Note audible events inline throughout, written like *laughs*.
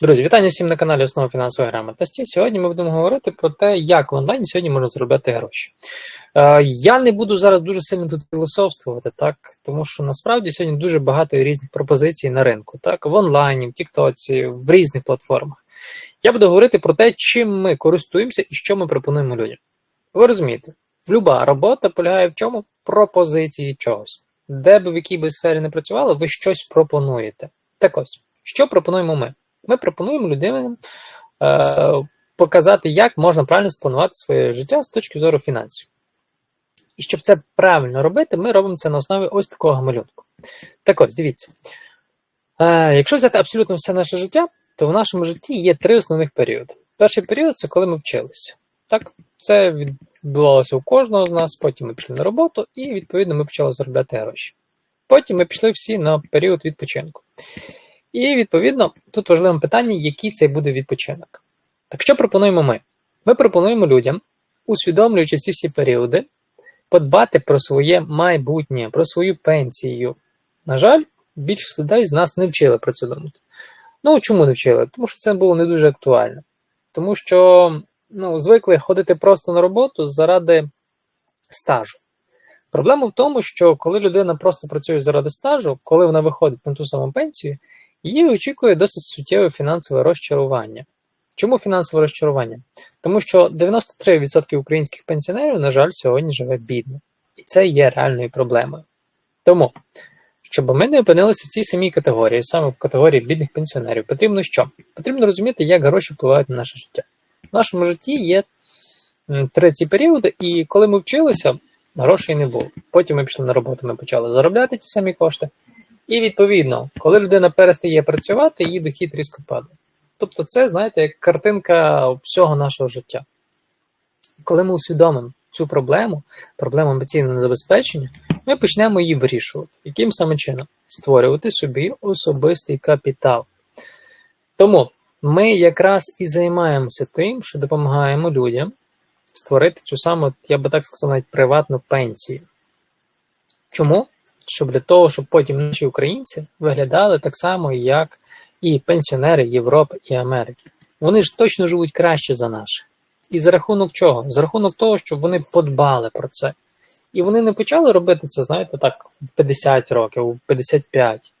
Друзі, вітання всім на каналі Основа фінансової грамотності. Сьогодні ми будемо говорити про те, як в онлайні сьогодні можна заробляти гроші. Е, я не буду зараз дуже сильно тут філософствувати, так, тому що насправді сьогодні дуже багато різних пропозицій на ринку, так, в онлайні, в Тіктоці, в різних платформах. Я буду говорити про те, чим ми користуємося і що ми пропонуємо людям. Ви розумієте, люба робота полягає в чому? Пропозиції чогось. Де би в якій би сфері не працювали, ви щось пропонуєте. Так ось, що пропонуємо ми? Ми пропонуємо людям е, показати, як можна правильно спланувати своє життя з точки зору фінансів. І щоб це правильно робити, ми робимо це на основі ось такого малюнку. Так ось, дивіться. Е, якщо взяти абсолютно все наше життя, то в нашому житті є три основних періоди. Перший період це коли ми вчилися. Так? Це відбувалося у кожного з нас, потім ми пішли на роботу, і, відповідно, ми почали заробляти гроші. Потім ми пішли всі на період відпочинку. І, відповідно, тут важливе питання, який це буде відпочинок. Так що пропонуємо ми? Ми пропонуємо людям, усвідомлюючи ці всі періоди, подбати про своє майбутнє, про свою пенсію. На жаль, більшість людей з нас не вчили про це думати. Ну, чому не вчили? Тому що це було не дуже актуально. Тому що ну, звикли ходити просто на роботу заради стажу. Проблема в тому, що коли людина просто працює заради стажу, коли вона виходить на ту саму пенсію, її очікує досить суттєве фінансове розчарування. Чому фінансове розчарування? Тому що 93% українських пенсіонерів, на жаль, сьогодні живе бідно. І це є реальною проблемою. Тому, щоб ми не опинилися в цій самій категорії, саме в категорії бідних пенсіонерів, потрібно що? Потрібно розуміти, як гроші впливають на наше життя. В нашому житті є три ці періоди, і коли ми вчилися, грошей не було. Потім ми пішли на роботу, ми почали заробляти ті самі кошти. І відповідно, коли людина перестає працювати, її дохід різко падає. Тобто, це, знаєте, як картинка всього нашого життя. Коли ми усвідомимо цю проблему, проблему амбіційного забезпечення, ми почнемо її вирішувати. Яким саме чином? Створювати собі особистий капітал. Тому ми якраз і займаємося тим, що допомагаємо людям створити цю саму, я би так сказав, навіть приватну пенсію. Чому? Щоб для того, щоб потім наші українці виглядали так само, як і пенсіонери Європи і Америки. Вони ж точно живуть краще за наших. І за рахунок чого? За рахунок того, щоб вони подбали про це. І вони не почали робити це, знаєте, так, в 50 років, у 55.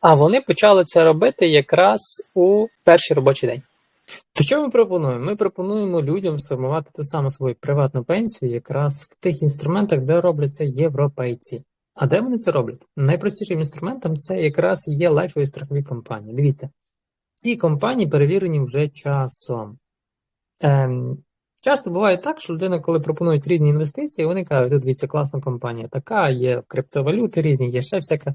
А вони почали це робити якраз у перший робочий день. То що ми пропонуємо? Ми пропонуємо людям сформувати ту саму свою приватну пенсію якраз в тих інструментах, де роблять це європейці. А де вони це роблять? Найпростішим інструментом це якраз є лайфові страхові компанії. Дивіться, ці компанії перевірені вже часом. Ем, Часто буває так, що людина, коли пропонують різні інвестиції, вони кажуть, тут дивіться, класна компанія така, є криптовалюти різні, є ще всяка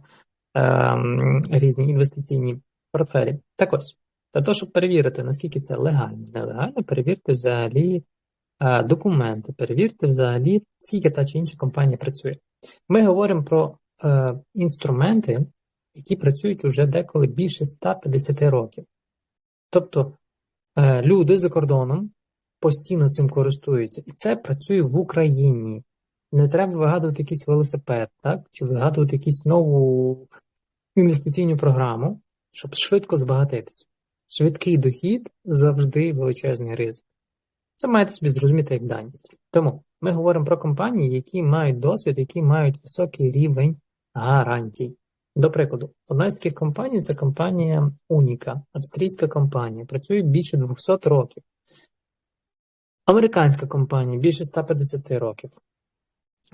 ем, різні інвестиційні портфелі. Так ось, для того, щоб перевірити, наскільки це легально, нелегально, перевірте взагалі е, документи, перевірте взагалі, скільки та чи інша компанія працює. Ми говоримо про е, інструменти, які працюють уже деколи більше 150 років. Тобто е, люди за кордоном постійно цим користуються, і це працює в Україні. Не треба вигадувати якийсь велосипед, так? чи вигадувати якусь нову інвестиційну програму, щоб швидко збагатитися. Швидкий дохід завжди величезний ризик. Це маєте собі зрозуміти як даність. Тому ми говоримо про компанії, які мають досвід, які мають високий рівень гарантій. До прикладу, одна з таких компаній це компанія Уніка, австрійська компанія, працює більше 200 років. Американська компанія більше 150 років.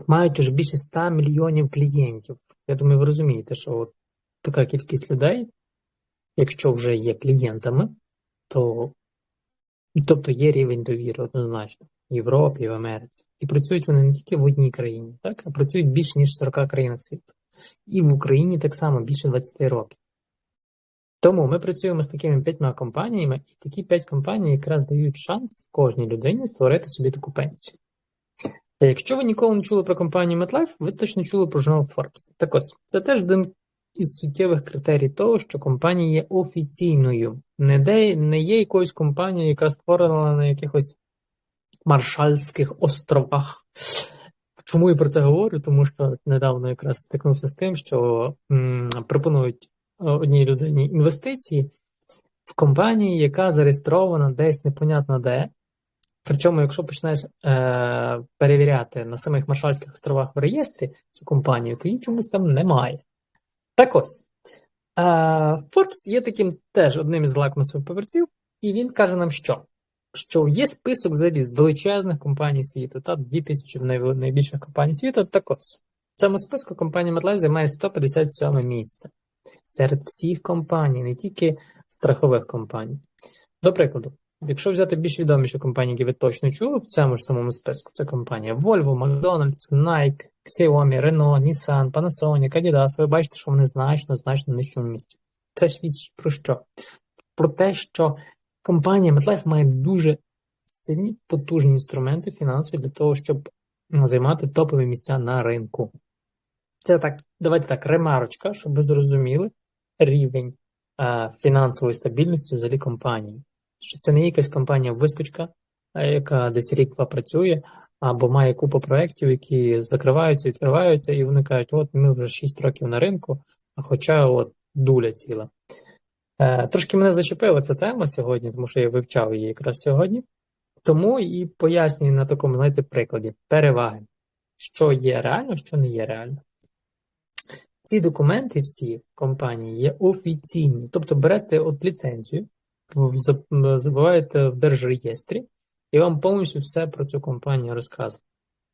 Мають уже більше 100 мільйонів клієнтів. Я думаю, ви розумієте, що от така кількість людей, якщо вже є клієнтами, то тобто є рівень довіри однозначно. Європі, в Америці. І працюють вони не тільки в одній країні, так, а працюють більше, ніж 40 країнах світу. І в Україні так само більше 20 років. Тому ми працюємо з такими п'ятьма компаніями, і такі п'ять компаній якраз дають шанс кожній людині створити собі таку пенсію. Та якщо ви ніколи не чули про компанію MetLife, ви точно чули про журнал Forbes. Так ось, це теж один із суттєвих критерій того, що компанія є офіційною, не, де, не є якоюсь компанією, яка створена на якихось Маршальських островах. Чому я про це говорю? Тому що недавно якраз стикнувся з тим, що м, пропонують одній людині інвестиції в компанії, яка зареєстрована десь непонятно де. Причому, якщо почнеш е, перевіряти на самих Маршальських островах в реєстрі цю компанію, то її чомусь там немає. Так ось. Е, Forbes є таким теж одним із лакмусових папірців, і він каже нам, що? Що є список взагалі величезних компаній світу, та 2000 най- найбільших компаній світу. Так ось. В цьому списку компанія MetLife займає 157 місце серед всіх компаній, не тільки страхових компаній. До прикладу, якщо взяти більш відоміші компанії, які ви точно чули в цьому ж самому списку, це компанія Volvo, McDonald's, Nike, Xiaomi, Renault, Nissan, Panasonic, Adidas, ви бачите, що вони значно, значно нижчому місці. Це свідчить про що? Про те, що компанія MetLife має дуже сильні потужні інструменти фінансові для того, щоб займати топові місця на ринку. Це так, давайте так, ремарочка, щоб ви зрозуміли рівень е, фінансової стабільності взагалі компанії. Що це не якась компанія-вискочка, яка десь рік-два працює, або має купу проєктів, які закриваються, відкриваються, і вони кажуть, от ми вже 6 років на ринку, а хоча от дуля ціла. Е, трошки мене зачепила ця тема сьогодні, тому що я вивчав її якраз сьогодні. Тому і пояснюю на такому, знаєте, прикладі переваги, що є реально, що не є реально. Ці документи всі компанії є офіційні, тобто берете от ліцензію, забуваєте в держреєстрі, і вам повністю все про цю компанію розказує.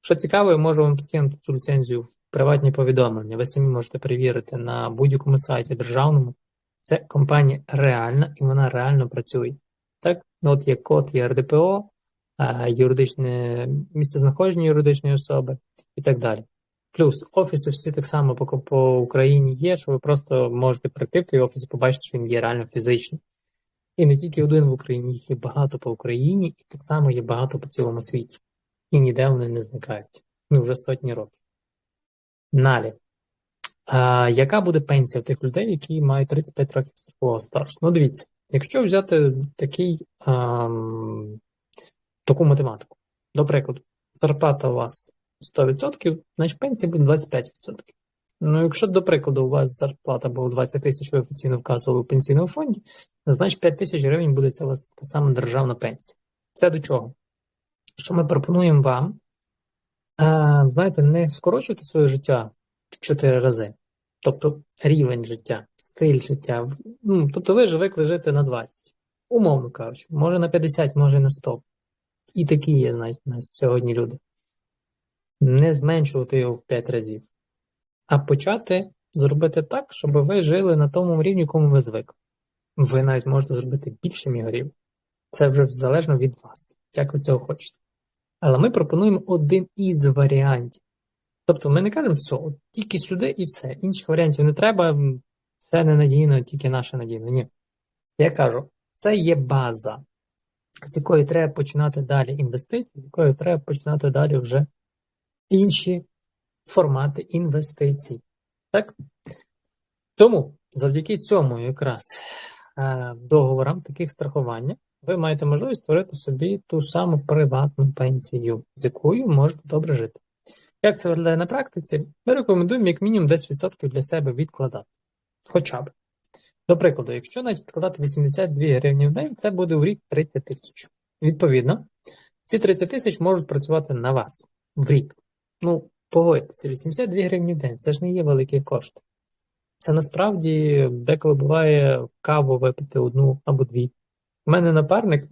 Що цікаво, я можу вам скинути цю ліцензію в приватні повідомлення. Ви самі можете перевірити на будь-якому сайті державному. Це компанія реальна і вона реально працює. Так, от є код, є РДПО, а, юридичне місцезнаходження юридичної особи і так далі. Плюс офіси всі так само по, по Україні є, що ви просто можете прийти в той офіс і побачити, що він є реально фізично. І не тільки один в Україні, їх є багато по Україні, і так само є багато по цілому світі. І ніде вони не зникають. Ну, вже сотні років. Далі. А, яка буде пенсія тих людей, які мають 35 років страхового стажу? Ну, дивіться, якщо взяти такий, ам, таку математику, до прикладу, зарплата у вас 100%, значить пенсія буде 25%. Ну, якщо, до прикладу, у вас зарплата була 20 тисяч, ви офіційно вказували в пенсійному фонді, значить 5 тисяч гривень буде це у вас та сама державна пенсія. Це до чого? Що ми пропонуємо вам, е, знаєте, не скорочувати своє життя 4 рази. Тобто рівень життя, стиль життя. Ну, тобто ви звикли жити на 20, умовно кажучи, може на 50, може на 100. І такі є знаєте, у сьогодні люди. Не зменшувати його в 5 разів, а почати зробити так, щоб ви жили на тому рівні, якому ви звикли. Ви навіть можете зробити більшим його рівень. Це вже залежно від вас, як ви цього хочете. Але ми пропонуємо один із варіантів. Тобто ми не кажемо, все, от тільки сюди і все. Інших варіантів не треба, все ненадійно, тільки наше надійно. Ні. Я кажу, це є база, з якої треба починати далі інвестиції, з якої треба починати далі вже інші формати інвестицій. Так? Тому завдяки цьому якраз е, договорам таких страхування ви маєте можливість створити собі ту саму приватну пенсію, з якою можете добре жити. Як це виглядає на практиці? Ми рекомендуємо як мінімум 10% для себе відкладати. Хоча б. До прикладу, якщо навіть відкладати 82 гривні в день, це буде в рік 30 тисяч. Відповідно, ці 30 тисяч можуть працювати на вас в рік. Ну, погодьтеся, 82 гривні в день це ж не є великий кошт. Це насправді деколи буває каву випити одну або дві. У мене напарник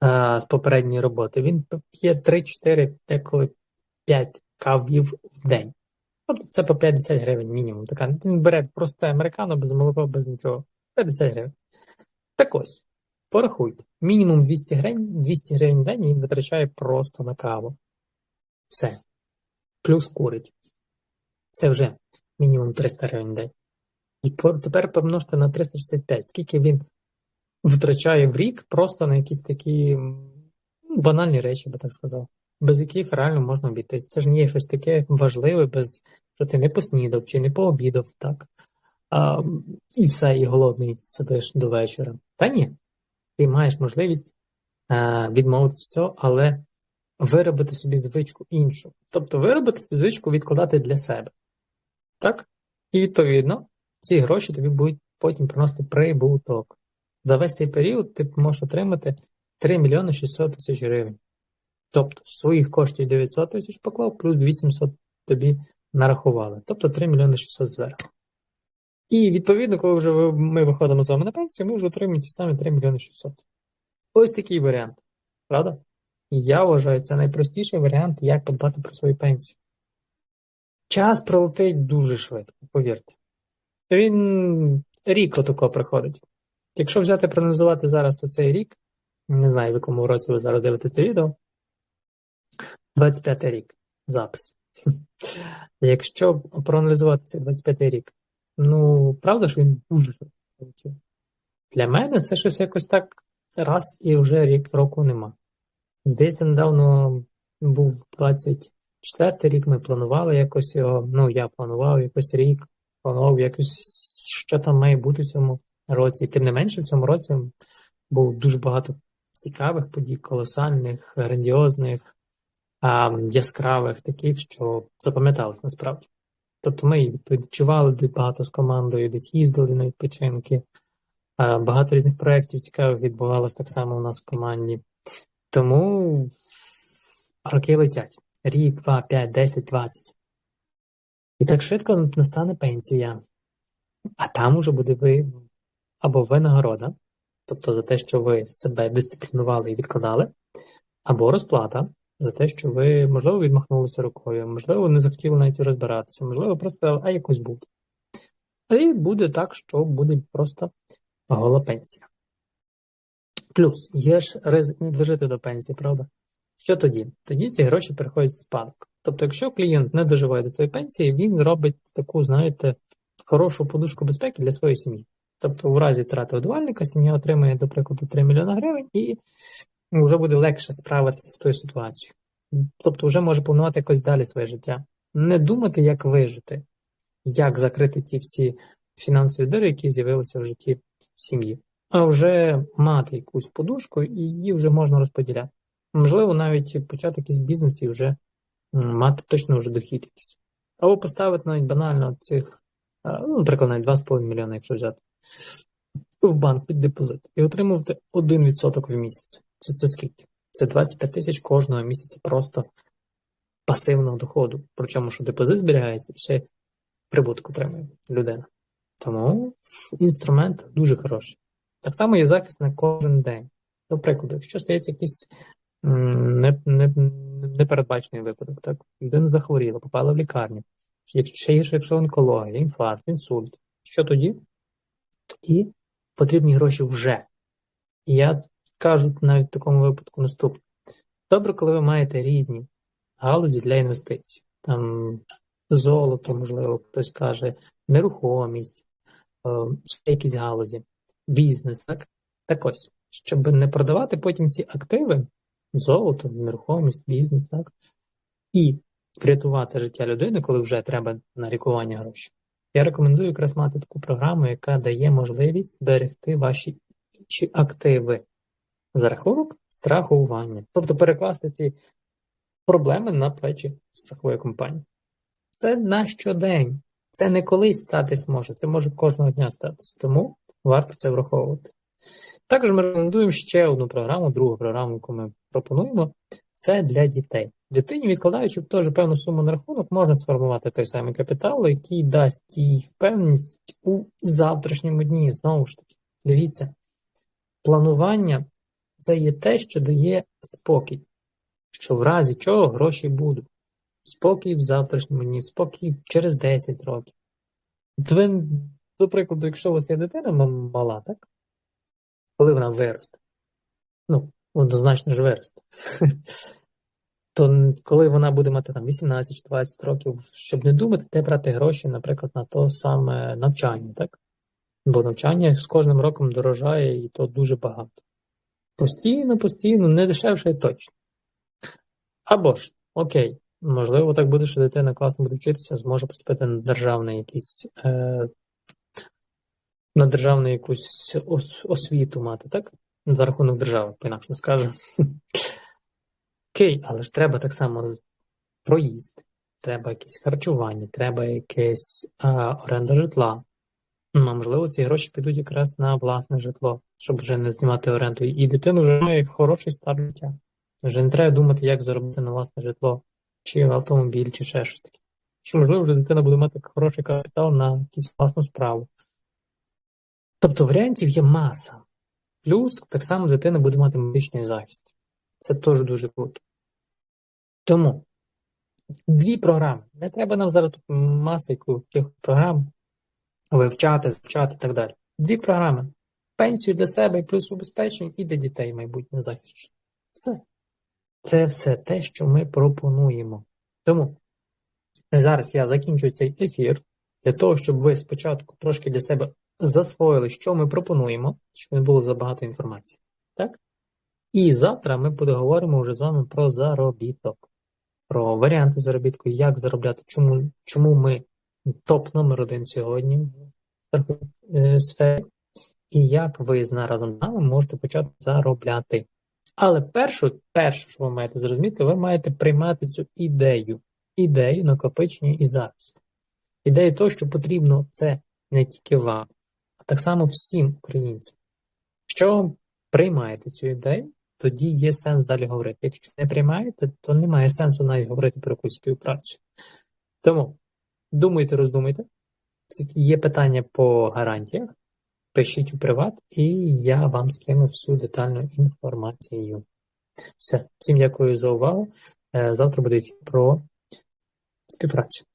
а, з попередньої роботи, він п'є 3-4, деколи 5 кавів в день. Тобто це по 50 гривень мінімум. Така, він бере просте американо без молока, без нічого. 50 гривень. Так ось, порахуйте. Мінімум 200 гривень, 200 гривень в день він витрачає просто на каву. Все. Плюс курить. Це вже мінімум 300 гривень в день. І тепер помножте на 365, скільки він витрачає в рік просто на якісь такі банальні речі, би так сказав, без яких реально можна обійтись. Це ж не є щось таке важливе, без що ти не поснідав чи не пообідав, так. А, і все, і голодний сидиш до вечора. Та ні, ти маєш можливість а, відмовитися від цього, але виробити собі звичку іншу. Тобто виробити собі звичку відкладати для себе. Так? І відповідно, ці гроші тобі будуть потім приносити прибуток. За весь цей період ти можеш отримати 3 мільйони 600 тисяч гривень. Тобто своїх коштів 900 тисяч поклав, плюс 2700 тобі нарахували. Тобто 3 мільйони 600 зверху. І відповідно, коли вже ми виходимо з вами на пенсію, ми вже отримуємо ті самі 3 мільйони 600. Ось такий варіант. Правда? Я вважаю, це найпростіший варіант, як подбати про свою пенсію. Час пролетить дуже швидко, повірте. Він рік отако приходить. Якщо взяти проаналізувати зараз оцей рік, не знаю, в якому році ви зараз дивите це відео, 25 рік запис. *laughs* Якщо проаналізувати цей 25 рік, ну, правда, що він дуже швидко? Для мене це щось якось так раз і вже рік року нема. Здається, недавно був 24 рік, ми планували якось його, ну, я планував якось рік, планував якось, що там має бути в цьому році. І тим не менше, в цьому році було дуже багато цікавих подій, колосальних, грандіозних, яскравих, таких, що запам'ятались насправді. Тобто ми і відпочивали багато з командою, десь їздили на відпочинки. Багато різних проєктів цікавих відбувалось так само у нас в команді. Тому роки летять. Рік, два, п'ять, десять, двадцять. І так швидко настане пенсія. А там уже буде ви або винагорода, тобто за те, що ви себе дисциплінували і відкладали, або розплата за те, що ви, можливо, відмахнулися рукою, можливо, не захотіли навіть розбиратися, можливо, просто сказали, а якось буде. І буде так, що буде просто гола пенсія. Плюс є ж ризик не дожити до пенсії, правда? Що тоді? Тоді ці гроші переходять в спадок. Тобто, якщо клієнт не доживає до своєї пенсії, він робить таку, знаєте, хорошу подушку безпеки для своєї сім'ї. Тобто, в разі втрати годувальника сім'я отримає, до прикладу, 3 мільйони гривень, і вже буде легше справитися з тою ситуацією. Тобто, вже може планувати якось далі своє життя. Не думати, як вижити, як закрити ті всі фінансові дири, які з'явилися в житті сім'ї, а вже мати якусь подушку, і її вже можна розподіляти. Можливо, навіть почати якийсь бізнес і вже мати точно вже дохід якийсь. Або поставити навіть банально цих, ну, наприклад, навіть 2,5 мільйони, якщо взяти, в банк під депозит і отримувати 1% в місяць. Це, це скільки? Це 25 тисяч кожного місяця просто пасивного доходу. Причому, що депозит зберігається ще прибуток отримує людина. Тому інструмент дуже хороший. Так само є захист на кожен день. До прикладу, якщо стається якийсь непередбачений випадок, так? Людина захворіла, попала в лікарню. Якщо гірше, якщо онкологія, інфаркт, інсульт, що тоді? Тоді потрібні гроші вже. І я кажу навіть в такому випадку наступне. Добре, коли ви маєте різні галузі для інвестицій. Там золото, можливо, хтось каже, нерухомість, е, ще якісь галузі, бізнес, так? Так ось, щоб не продавати потім ці активи, золото, нерухомість, бізнес, так? І врятувати життя людини, коли вже треба на лікування гроші. Я рекомендую якраз мати таку програму, яка дає можливість зберегти ваші інші активи за рахунок страхування. Тобто перекласти ці проблеми на плечі страхової компанії. Це на щодень. Це не колись статись може, це може кожного дня статись. Тому варто це враховувати. Також ми рекомендуємо ще одну програму, другу програму, яку ми пропонуємо. Це для дітей. Дитині, відкладаючи теж певну суму на рахунок, можна сформувати той самий капітал, який дасть їй впевненість у завтрашньому дні. Знову ж таки, дивіться, планування це є те, що дає спокій, що в разі чого гроші будуть. Спокій в завтрашньому дні, спокій через 10 років. От ви, до прикладу, якщо у вас є дитина мала, так? Коли вона виросте, ну, однозначно ж виросте, *laughs* то коли вона буде мати там 18 чи 20 років, щоб не думати, де брати гроші, наприклад, на то саме навчання, так? Бо навчання з кожним роком дорожає, і то дуже багато. Постійно, постійно, не дешевше точно. Або ж, окей, можливо, так буде, що дитина класно буде вчитися, зможе поступити на державний якийсь, е, на державну якусь ос- освіту мати, так? За рахунок держави, по-інакше скажу. *laughs* Окей, але ж треба так само проїзд, треба якесь харчування, треба якесь а, оренда житла. Ну, а можливо, ці гроші підуть якраз на власне житло, щоб вже не знімати оренду. І дитина вже має хороший старт життя. Вже не треба думати, як заробити на власне житло, чи автомобіль, чи ще щось таке. Що, можливо, вже дитина буде мати хороший капітал на якусь власну справу. Тобто варіантів є маса. Плюс так само дитина буде мати медичний захист. Це теж дуже круто. Тому дві програми. Не треба нам зараз маси яких програм вивчати, звчати і так далі. Дві програми. Пенсію для себе і плюс убезпечення, і для дітей майбутнє захист. Все. Це все те, що ми пропонуємо. Тому зараз я закінчую цей ефір для того, щоб ви спочатку трошки для себе засвоїли, що ми пропонуємо, щоб не було забагато інформації. Так? І завтра ми поговоримо вже з вами про заробіток, про варіанти заробітку, як заробляти, чому чому ми топ номер один сьогодні в е, сфері, і як ви з разом з нами можете почати заробляти. Але першу, перше, що ви маєте зрозуміти, ви маєте приймати цю ідею, ідею накопичення і захисту. Ідею того, що потрібно це не тільки вам, а так само всім українцям. Якщо ви приймаєте цю ідею, тоді є сенс далі говорити. Якщо не приймаєте, то немає сенсу навіть говорити про якусь співпрацю. Тому думайте, роздумайте. Є питання по гарантіях. Пишіть у приват, і я вам скину всю детальну інформацію. Все, всім дякую за увагу. Е, завтра буде про співпрацю.